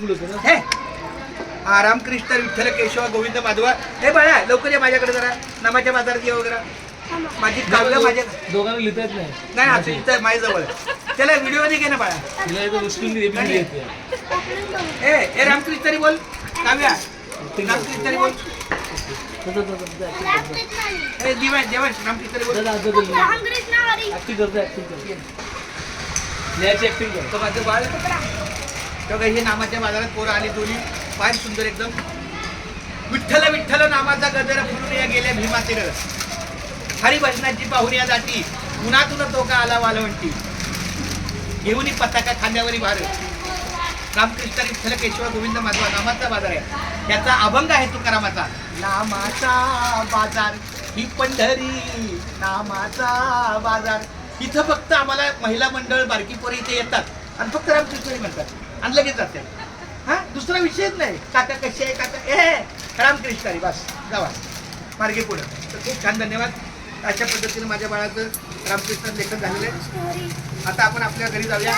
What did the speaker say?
ना? हे हा रामकृष्ण विठ्ठल केशव गोविंद माधवा. हे बाळा लवकर ये माझ्याकडे जरा. नामाच्या बाजारात ये वगैरे. माझी काव्य माझ्या दोघांना लिहिता येत नाही. नाही आता इथं माझ्याजवळ. त्याला व्हिडिओ घे ना बाळा. तिला इथं उचलून दे, एबीसीडी येते. ए रामकृष्ण बोल. काव्या. रामकृष्ण बोल. acting दिवाय देवांश रामकृष्ण बोल. जा. रामकृष्ण हरी Acting कर, जा, acting कर. लिहायची acting कर. तो माझं बाळ सगळे हे नामाच्या बाजारात पोरं आली दोन्ही. फार सुंदर एकदम. विठ्ठल विठ्ठल नामाचा गजर फुलून या गेल्या भीमाचे रळ हरिभजनाची पाहुरी या जाती. उन्हातून तो का आला वालवंटी घेऊन पताका खांद्यावरी भारत रामकृष्ण विठ्ठल केशव गोविंद माधवा नामाचा बाजार आहे. त्याचा अभंग आहे तुकारामाचा. नामाचा बाजार ही पंढरी. नामाचा बाजार. इथं फक्त आम्हाला महिला मंडळ बारकी पोरं इथे येतात. आणि फक्त रामकृष्ण म्हणतात. आणि लगेच जातात हा? दुसरा विषयच नाही. काका कशी आहे काका ए रामकृष्ण हरी बस जावा. मार्गे पुढं. तर खूप छान धन्यवाद. अशा पद्धतीने माझ्या बाळाचं रामकृष्ण लेखन झालेलं आहे. आता आपण आपल्या घरी जाऊया.